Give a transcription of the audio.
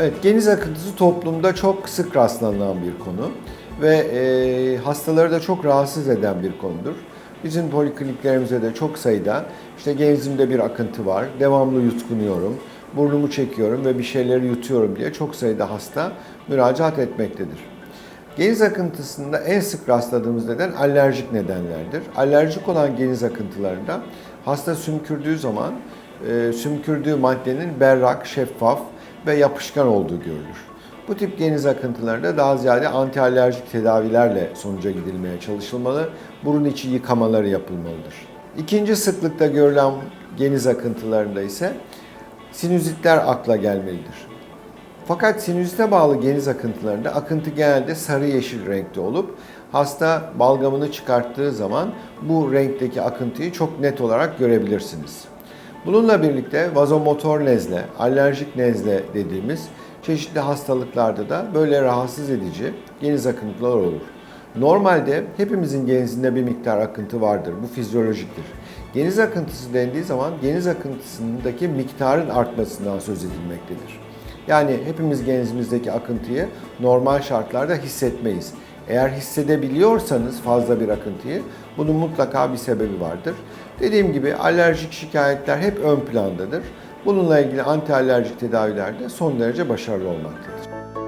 Evet, geniz akıntısı toplumda çok sık rastlanan bir konu ve e, hastaları da çok rahatsız eden bir konudur. Bizim polikliniklerimizde de çok sayıda işte genzimde bir akıntı var, devamlı yutkunuyorum, burnumu çekiyorum ve bir şeyleri yutuyorum diye çok sayıda hasta müracaat etmektedir. Geniz akıntısında en sık rastladığımız neden alerjik nedenlerdir. Alerjik olan geniz akıntılarında hasta sümkürdüğü zaman e, sümkürdüğü maddenin berrak, şeffaf ve yapışkan olduğu görülür. Bu tip geniz akıntılarında daha ziyade antialerjik tedavilerle sonuca gidilmeye çalışılmalı. Burun içi yıkamaları yapılmalıdır. İkinci sıklıkta görülen geniz akıntılarında ise sinüzitler akla gelmelidir. Fakat sinüzite bağlı geniz akıntılarında akıntı genelde sarı yeşil renkte olup hasta balgamını çıkarttığı zaman bu renkteki akıntıyı çok net olarak görebilirsiniz. Bununla birlikte vazomotor nezle, alerjik nezle dediğimiz çeşitli hastalıklarda da böyle rahatsız edici geniz akıntılar olur. Normalde hepimizin genizinde bir miktar akıntı vardır. Bu fizyolojiktir. Geniz akıntısı dendiği zaman geniz akıntısındaki miktarın artmasından söz edilmektedir. Yani hepimiz genizimizdeki akıntıyı normal şartlarda hissetmeyiz. Eğer hissedebiliyorsanız fazla bir akıntıyı bunun mutlaka bir sebebi vardır. Dediğim gibi alerjik şikayetler hep ön plandadır. Bununla ilgili antialerjik tedaviler de son derece başarılı olmaktadır.